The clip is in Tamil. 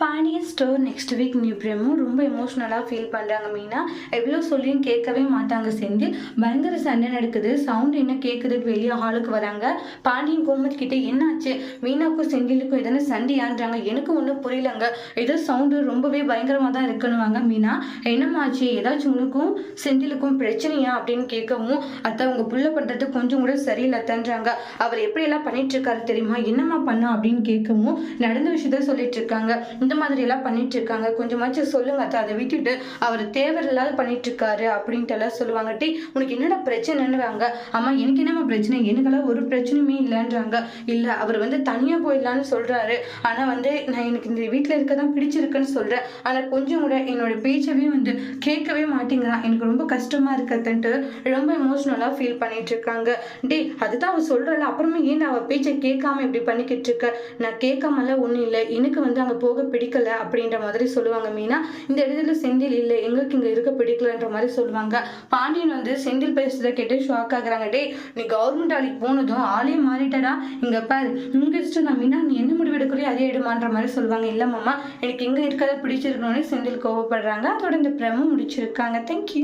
Pandian store next week new பிரேமும் ரொம்ப எமோஷ்னலாக ஃபீல் பண்ணுறாங்க மீனா. எவ்வளோ சொல்லியும் கேட்கவே மாட்டாங்க செந்தில். பயங்கர சண்டை நடக்குது. சவுண்ட் என்ன கேட்குதுக்கு வெளியே ஹாலுக்கு வராங்க. பாண்டியன் கோமதி கிட்டே என்னாச்சு? மீனாக்கும் செந்திலுக்கும் எதனா சண்டையான்றாங்க? எனக்கு ஒன்றும் புரியலங்க. ஏதோ சவுண்டு ரொம்பவே பயங்கரமாக தான் இருக்கணுவாங்க மீனா. என்னமாச்சு? ஏதாச்சும் உனக்கும் செந்திலுக்கும் பிரச்சனையா? அப்படின்னு கேட்கவும் அத்தை உங்கள் புள்ள பண்ணுறது கொஞ்சம் கூட சரியில்லை தன்றாங்க அவர் எப்படியெல்லாம் பண்ணிட்டு இருக்காரு தெரியுமா? என்னம்மா பண்ணும் அப்படின்னு கேட்கவும் நடந்த விஷயத்த சொல்லிட்டு இருக்காங்க. இந்த மாதிரி எல்லாம் பண்ணிட்டு இருக்காங்க கொஞ்சமாச்சும் சொல்லுங்க அத்தை. அதை விட்டுட்டு அவர் தேவையில்லாத பண்ணிட்டு இருக்காரு அப்படின்ட்டு எல்லாம் சொல்லுவாங்க. டே உனக்கு என்னடா பிரச்சனைன்னுவாங்க. ஆமா எனக்கு என்னம்மா பிரச்சனை? எனக்கெல்லாம் ஒரு பிரச்சனையுமே இல்லைன்றாங்க. இல்ல அவர் வந்து தனியா போயிடலான்னு சொல்றாரு. ஆனா வந்து நான் எனக்கு இந்த வீட்டுல இருக்க தான் பிடிச்சிருக்குன்னு சொல்றேன். ஆனா கொஞ்சம் கூட என்னோட பேச்சவே வந்து கேட்கவே மாட்டேங்கிறான். எனக்கு ரொம்ப கஷ்டமா இருக்கத்துன்ட்டு ரொம்ப எமோஷ்னலாக ஃபீல் பண்ணிட்டு இருக்காங்க டே அதுதான் அவ சொல்றல அப்புறமே ஏன் அவ பேச்சை கேட்காம இப்படி பண்ணிக்கிட்டு இருக்க நான் கேட்காமல ஒன்றும் இல்லை. எனக்கு வந்து அங்க போக பிடிக்கல அப்படின்ற மாதிரி சொல்லுவாங்க மீனா. இந்த இடத்துல செந்தில் இல்லை. எங்களுக்கு இங்க இருக்க பிடிக்கலன்ற மாதிரி சொல்லுவாங்க. பாண்டியன் வந்து செந்தில் பேசுறத கேட்டு ஷாக் ஆகுறாங்க. டே நீ கவர்மெண்ட் வேலைக்கு போனதும் ஆளே மாறிட்டடா. இங்க பாரு உங்க இஷ்டம் நான் மீனா. நீ என்ன முடிவு எடுக்கலையோ அதே எடுமான்ற மாதிரி சொல்லுவாங்க. இல்ல மாமா எனக்கு எங்க இருக்கிறத பிடிச்சிருக்கணும்னு செந்தில் கோவப்படுறாங்க. அதோட இந்த பிரம முடிச்சிருக்காங்க. தேங்க்யூ